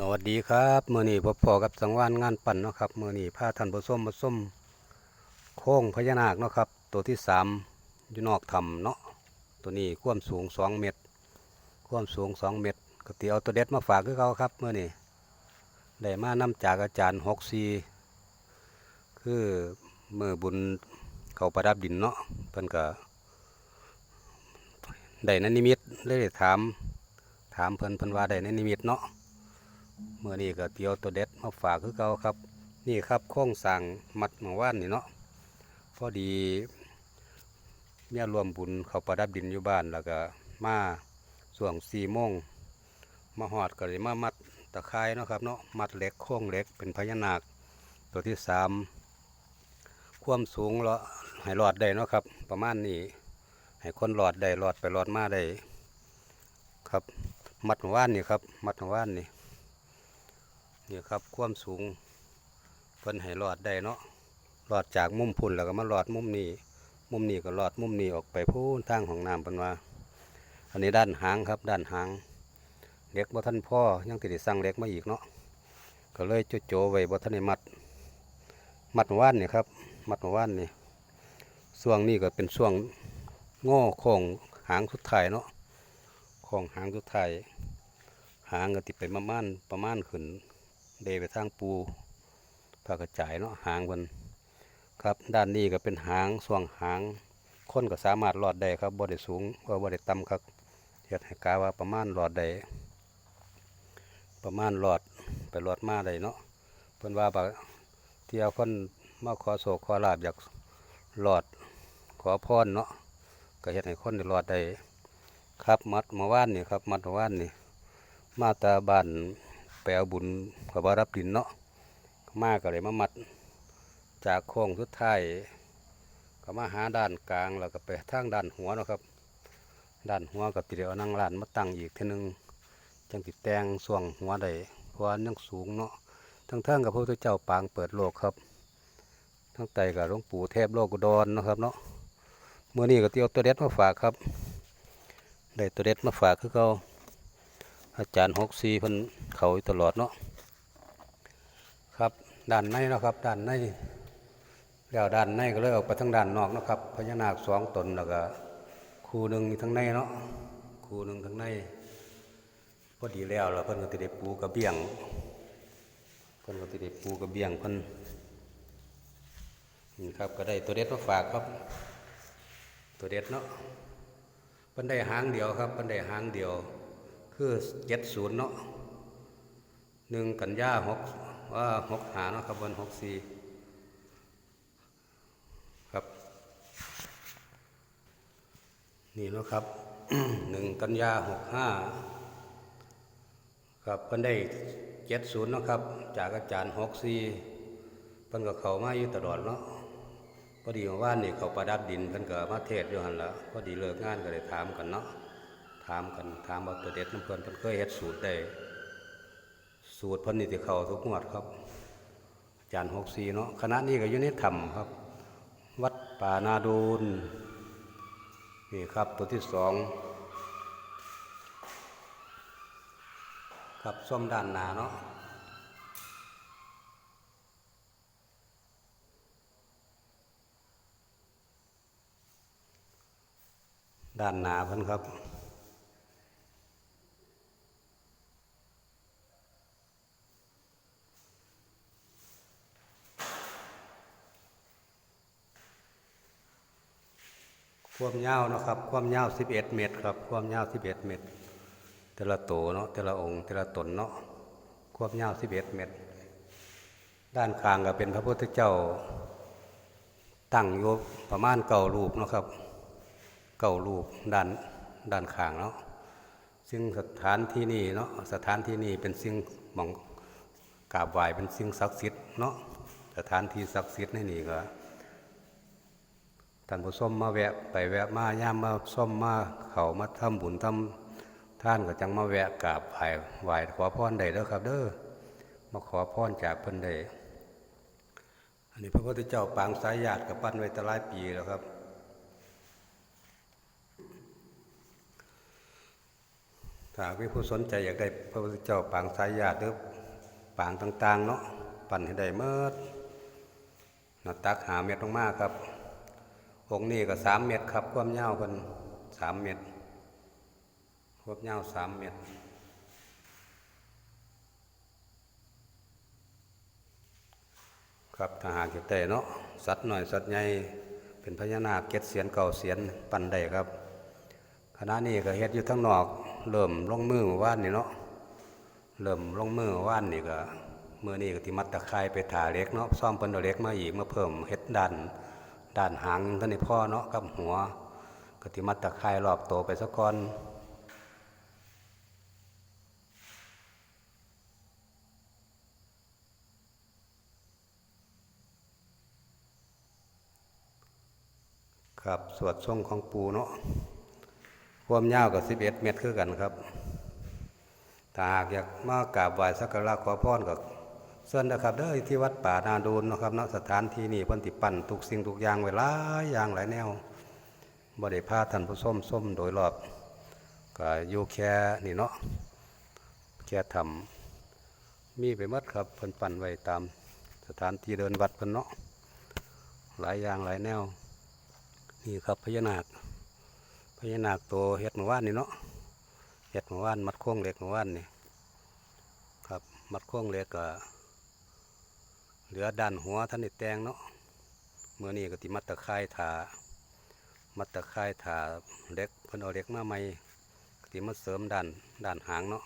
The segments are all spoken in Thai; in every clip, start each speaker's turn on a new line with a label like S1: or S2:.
S1: สวัสดีครับเมื่อนี้พบพอกับสังวานงานปั่นเนาะครับเมื่อนี้พาท่านผู้มมาส้มโค้งพญานาคเนาะครับ ตัวที่สามอยู่นอกถ้ำเนาะตัวนี้ความสูงสองเมตร ความสูงสองเมตรก็ตีเอาตัวเด็ดมาฝากคือเขาครับเมื่อนี้ได้มานำจากอาจารย์หกซีคือเมื่อบุญเขาประดับดินเนาะเพิ่นก็ได้นันนิมิตเลยได้ถาม ถามเพิ่นเพิ่นว่าได้ในนิมิตเนาะ เมื่อนี้ก็เตียวตัวเด็ดมาฝากคือเก่าครับ นี่ครับโค้งสั่งมัดเมาว่านนี่เนาะพอดีเนี่ยรวมบุญเขาประดับดินอยู่บ้านแล้วก็มาส่วงสี่โมงมาหอดก็เลยมามัดตะไคร้เนาะครับเนาะมัดเล็กโค้งเล็กเป็นพญานาค ตัวที่สามความสูงเลาะให้หลอดได้เนาะครับ ประมาณนี้ให้คนหลอดได้หลอดไปหลอดมาได้ครับ มัดเมาว่านนี่ครับ มัดเมาว่านนี่ นี่ครับความสูงเพิ่นให้รอดได้เนาะรอดจากมุมพุ่นแล้วก็มารอดมุมนี้ มุมนี้ก็รอดมุมนี้ออกไปพูนทางของน้ำเพิ่นว่า อันนี้ด้านหางครับด้านหางเล็กบ่ทันพ่อยังติดสั่งเล็กมาอีกเนาะก็เลยจุโจไว้บ่ทันมัด มัดว่านนี่ครับ มัดว่านนี่ช่วงนี้ก็เป็นช่วงง่โค้งหางสุดท้ายเนาะโค้งหางสุดท้ายหางก็ติดไปประมาณประมาณขึ้น เดไปทางปูผักกระจายเนาะหางมันครับด้านนี้ก็เป็นหางส่วงหางคนก็สามารถรอดได้ครับบ่ได้สูงว่าบ่ได้ต่ำครับเฮ็ดให้กาว่าประมาณรอดได้ประมาณรอดไปรอดมาได้เนาะเพิ่นว่าบาเที่ยวคนมาขอโศกขอลาบอยากรอดขอพรเนาะก็เฮ็ดให้คนได้รอดได้ครับมัดเมื่านนี่ครับ มัดเมื่านนี่มาตาบ้าน ไปเอาบุญกับบารับดินเนาะมากก็เลยมามัด จากโค้งสุดท้ายก็มาหาด้านกลางแล้วก็ไปทางด้านหัวนะครับ ด้านหัวกับติเดียวนั่งลานมาตั้งอีกทีนึงจังติดแตงส่วงหัวได้เพราะว่งสูงเนาะทั้งเทิงกับพระพุทธเจ้าปางเปิดโลกครับ ทั้งไตกับหลวงปู่เทพโลกุดรเนะครับเนาะเมื่อนี้ก็เตียวตัวเด็ดมาฝากครับได้ตัวเด็ดมาฝากคือเขา อาจารย์หกสี่เพิ่นเขาอยู่ตลอดเนาะครับด้านในเนาะครับด้านในแล้วด้านในก็เลยออกไปทางด้านนอกเนาะครับพญานาคสองตนแล้วก็คูหนึ่งอยู่ทางในเนาะคูหนึ่งทางในพอดีแล้วแล้วเพิ่นก็ติดปูกระเบียงเพิ่นก็ติดปูกระเบียงเพิ่นนี่ครับก็ได้ตัวเด็ดมาฝากครับ ตัวเด็ดเนาะเพิ่นได้หางเดียวครับเพิ่นได้หางเดียว คือเจ็ดศูนย์เนาะหนึ่งกันยาหกว่าหกหาเนาะครับวันหกสี่ครับ นี่เนาะครับหนึ่งกันยาหกห้าครับเพิ่นได้เจ็ดศูนย์เนาะครับ จากอาจารย์หกสี่เพิ่นก็เข้ามาอยู่ตลอดเนาะพอดีว่านนี่เขาประดับดินเพิ่นก็มาเทศอยู่หันละพอดีเลิกงานก็เลยถามกันเนาะ ถามกันถามว่าตัวเด็ดน้ำเพิ่นเพิ่นเคยเฮ็ดสูตรได้ สูตรเพิ่นนี่ที่เข้าทุกงวดครับอาจารย์หกสี่เนาะคณะนี้ก็อยู่ในถ้ำครับ วัดป่านาดูนนี่ครับตัวที่สองครับส้มด้านหนาเนาะด้านหนาเพิ่นครับ ความยาวนะครับ ความยาว11เมตรครับ ความยาว11เมตร แต่ละโตเนาะแต่ละองค์แต่ละตนเนาะความยาว11เมตร ด้านข้างก็เป็นพระพุทธเจ้า ตั้งอยู่ประมาณเก่ารูปนะครับ เก่ารูปด้านด้านข้างเนาะซึ่งสถานที่นี่เนาะสถานที่นี่เป็นสิ่งหมองกราบไหว้เป็นสิ่งศักดิ์สิทธิ์เนาะสถานที่ศักดิ์สิทธิ์นี่ก็ ท่านผู้ชมมาแวะไปแวะมาย่ามมาส้มมาเขามาทำบุญทำท่านก็จังมาแวะกราบไหว้ไหว้ขอพรได้เด้อครับ เด้อมาขอพรจากเพิ่นได้อันนี้พระพุทธเจ้าปางสายญาติกับปั้นไว้ตหลายปีแล้วครับ ถ้ามีผู้สนใจอยากได้พระพุทธเจ้าปางสายญาติหรือปางต่าง ๆ เนาะปั่นให้ได้เมื่อหน้าตักหาเม็ดลงมาครับ องค์นี้ก็สามเม็ดครับ ความยาวเพิ่นสามเม็ดความยาวสามเม็ดครับทหารเก็บได้เนาะสัตว์หน่อยสัตว์ใหญ่เป็นพญานาคเก็ดเสียนเก่าเสียนปันได้ครับคณะนี้ก็เฮ็ดอยู่ทั้งนอก เริ่มลงมือเมื่อว่านนี่เนาะเริ่มลงมือเมื่อว่านนี่ก็เมื้อนี้ก็สิมัดตะไคร้ไปถ่าเล็กเนาะซ่อมเปิ้นเอาเล็กมาอีกมาเพิ่มเฮ็ดด้าน ด้านหางท่านในพ่อเนาะกับหัวก็สิมัดตะไคร้รอบโตไปซะก่อนครับสวดทรงของปูเนาะความยาวกับ11เมตรคือกันครับถ้าหากอยากมากราบไหว้สักการะขอพรกับ เชิญนะครับเด้อที่วัดป่านาดูนนะครับเนาะสถานที่นี้เพิ่นติปั้นทุกสิ่งทุกอย่างไว้หลายอย่างหลายแนวบ่ได้พาท่านผู้ชมส้มโดยรอบก็อยู่แค่นี่เนาะแค่ทำมีไปหมดครับเพิ่นปั้นไว้ตามสถานที่เดินวัดเพิ่นเนาะหลายอย่างหลายแนว นี่ครับพญานาคพญานาคตัวเฮ็ดเมื่อวานนี่เนาะเฮ็ดเมื่อวานมัดโค้งเหล็กเมื่อวานนี่ครับมัดโค้งเหล็กก็ เหลือด้านหัวท่านได้แตงเนาะเมื่อนี้ก็ติมัดตะไคร้ถามัดตะไคร้ถาเล็กเพิ่นเอาเล็กมาใหม่กติมาเสริมด้านด้านหางเนาะ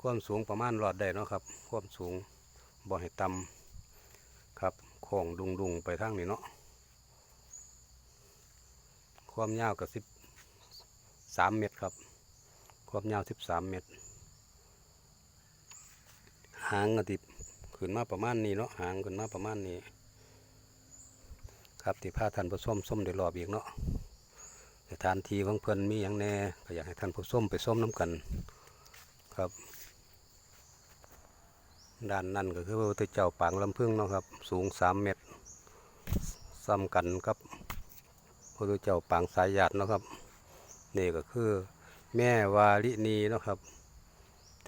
S1: ความสูงประมาณรอดได้เนาะครับความสูงบ่ให้ต่ำครับโค้งดุงดุงๆไปทางนี้เนาะความยาวกับสิบสามเมตรครับ ความยาวสิบสามเมตร หางก็ติบ ขึ้นมาประมาณนี้เนาะหางขึ้นมาประมาณนี้ ครับที่พาท่านผู้ชมส้มได้รอบอีกเนาะสถานที่ของเพิ่อนมีอย่างแน่ก็อยากให้ท่านผู้ชมไปส้มน้ำกัน ครับ ด้านนั้นก็คือพระพุทธเจ้าปางลำพึ่งเนาะครับ สูงสามเมตรซ้ำกันครับพระพุทธเจ้าปางสายญาติเนาะครับนี่ก็คือแม่วาลินีเนาะครับ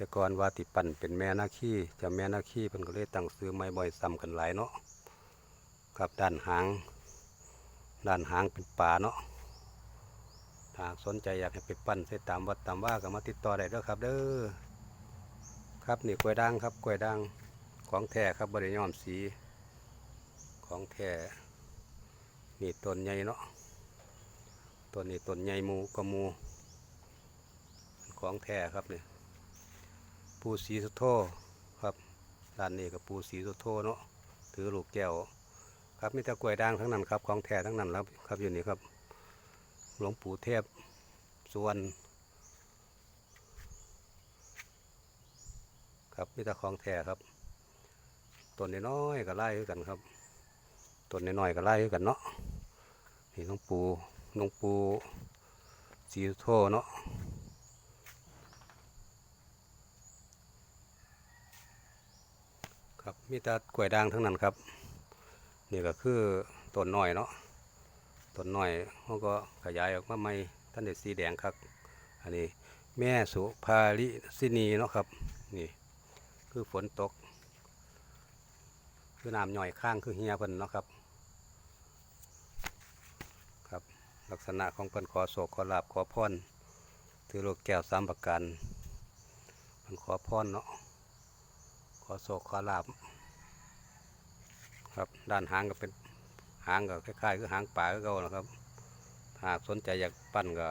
S1: แต่ก่อนวาติปันเป็นแม่นาคีจะแม่นาคีเพิ่นก็เลยตั้งซื้อไม้บ่อยซ้ำกันหลายเนาะครับด้านหาง ด้านหางเป็นป่าเนาะหากสนใจอยากให้ไปปั้นใส่ตามวัดตามว่าก็มาติดต่อได้เด้อครับ เด้อครับนี่กล้วยด่างครับกล้วยด่างของแท้ครับบริยอมสี ของแท้นี่ต้นใหญ่เนาะต้นนี้ต้นใหญ่หมูกระมู ของแท้ครับเนี่ย ปูสีสุโธครับด้านนี้กับปูสีสุโธเนาะถือลูกแก้วครับมีแต่กล้วยด่างทั้งนั้นครับของแท้ทั้งนั้นครับครับอยู่นี่ครับ หลวงปู่เทพสุวรรณครับมีแต่ของแท้ครับต้นน้อยก็ไล่คือกันครับต้นน้อยก็ไล่คือกันเนาะนี่หลวงปูหลวงปูสีสุโธเนาะ ครับมีแต่กล้วยด่างทั้งนั้นครับ นี่ก็คือต้นน้อยเนาะต้นน้อยเขาก็ขยายออกมาใหม่ท่านเด็ดสีแดงครับ อันนี้แม่สุภาลิสินีเนาะครับ นี่คือฝนตก คือน้ำย่อยข้างคือเฮียเพิ่นเนาะครับ ครับ ลักษณะของเพิ่นขอโศกขอลาบขอพรถือโลกแก้วสามประการเพิ่นขอพรเนาะ อโศกขอลาบครับด้านหางก็เป็นหางก็คล้ายๆคือหางป่าคือเก่านะครับ หากสนใจอยากปั่นก็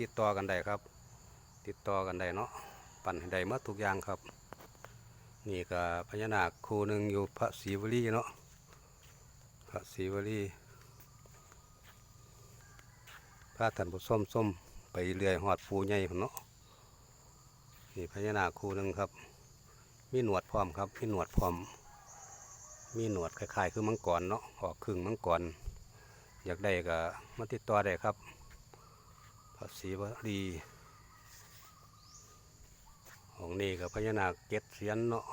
S1: ติดต่อกันได้ครับ ติดต่อกันได้เนาะปั่นได้หมดทุกอย่างครับ นี่ก็พญานาคคู่หนึ่งอยู่พระศรีวลีเนาะพระศรีวลีพระท่านผู้ส้มส้มๆไปเรื่อยหอดปูใหญ่เนาะนี่พญานาคคู่หนึ่งครับ มีหนวดพร้อมครับมีหนวดพร้อม มีหนวดคล้ายๆ คือมังกรเนาะออกครึ่งมังกรอยากได้ก็มาติดต่อได้ครับพระศรีวลีของนี่กับพญานาคเจ็ดเสียนเนาะ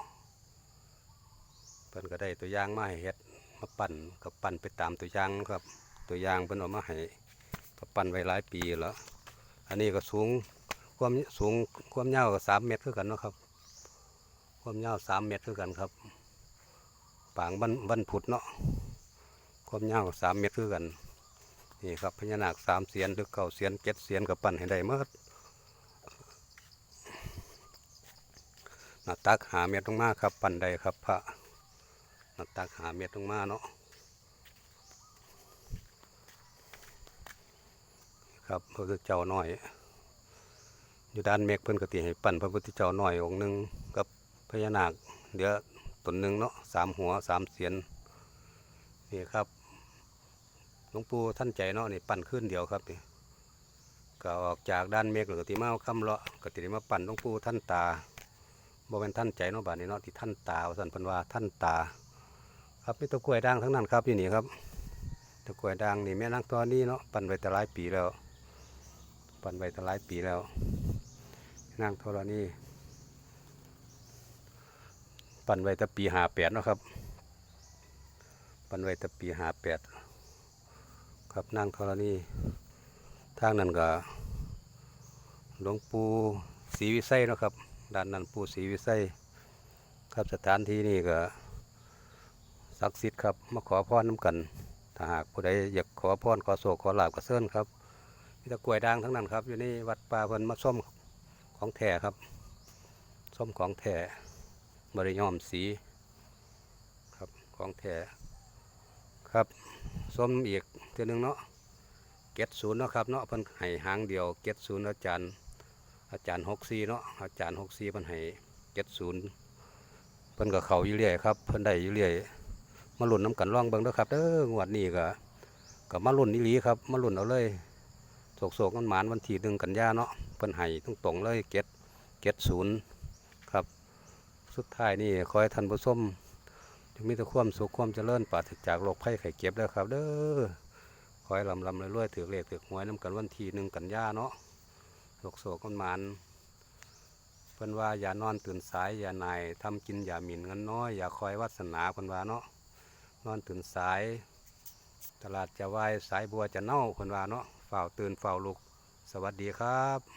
S1: เพิ่นก็ได้ตัวอย่างมาให้เฮ็ดมาปั่นกับปั่นไปตามตัวอย่างครับ ตัวอย่างเพิ่นเอามาให้ก็ปั่นไว้หลายปีแล้ว อันนี้ก็สูงความสูงความยาวก็สามเมตรคือกันเนาะครับ ความยาวสามเมตรคือกันครับปางบันบันผุดเนาะความยาวสามเมตรคือกันนี่ครับพญานาคสามเสียนหรือเก้าเสียนเจ็ดเสียนกับปั้นให้ได้เมื่อหน้าตักหาเมตรลงมาครับ ปั้นได้ครับพระหน้าตักหาเมตรลงมาเนาะครับพระพุทธเจ้าน้อย อยู่ด้านเมฆเพิ่นกติให้ปั้นพระพุทธเจ้าน้อยองค์หนึ่งกับ พญานาค เดี๋ยวตนหนึ่งเนาะสามหัวสามเสียนนี่ครับหลวงปู่ท่านใจเนาะนี่ปั่นขึ้นเดียวครับนี่ก็ออกจากด้านเมฆแล้วก็ติมาเอาคำเลาะก็ติมาปั่นหลวงปู่ท่านตาบ่เป็นท่านใจเนาะบาดนี้เนาะที่ท่านตาสันพันวาท่านตา ครับมีตะกล้วยด่างทั้งนั้นครับที่นี่ครับตะกล้วยด่างนี่แม่นางตัวนี้เนาะปั่นไว้แต่หลายปีแล้ว ปั่นไว้แต่หลายปีแล้วนางธรณี ปั่นไว้แต่ปีหาแปดนะครับปั่นไว้แต่ปีหาแปดครับนางธรณีทางนั้นก็หลวงปู่ศรีวิไสนะครับด้านนั้นปู่ศรีวิไสครับสถานที่นี่ก็ศักดิ์สิทธิ์ครับมาขอพรน้ำกัน ถ้าหากผู้ใดอยากขอพรขอโศกขอลาบก็เชิญครับมีแตะกล้วยด่างทั้งนั้นครับ อยู่ในวัดป่าเพิ่นมาส้มของแท้ครับส้มของแท้ บริยอมสีครับของแท้ครับส้มอีกเทีนึงเนาะเก็ดศูนย์เนาะครับเนาะเพิ่นให้หางเดียวเก็ดศูนย์อาจารย์ อาจารย์หกซีเนาะอาจารย์หกซีเพิ่นให้เก็ดศูนย์เพิ่นก็เขาอยู่เรื่อยครับเพิ่นได้อยู่เรื่อยมาหลุนน้ำกันร่องเบิ่งเด้อครับเด้องวดนี้ก็ก็มาหลุ้นอีหลีครับมาหลุนเอาเลยโศกโศกมันหมานวันที่หนึ่งกันยาเนาะเพิ่นให้ตรงตรงเลยเก็ดเก็ดศูนย์ สุดท้ายนี่ขอให้ท่านผู้ชมจงมีแต่ความสุขความเจริญปราศจากโรคภัยไข้เจ็บเด้อครับ เด้อขอให้ลำลำรวยๆถือเลขถือหวยน้ำกันวันที่หนึ่งกันยาเนาะโศกโศกกันมานเพิ่นว่าอย่านอนตื่นสายอย่านายทำกินอย่าหมิ่นเงินน้อยอย่าคอยวาสนาเพิ่นว่าเนาะนอนตื่นสาย ตลาดจะวายสายบัวจะเน่าเพิ่นว่าเนาะเฝ้าตื่นเฝ้าลุก สวัสดีครับ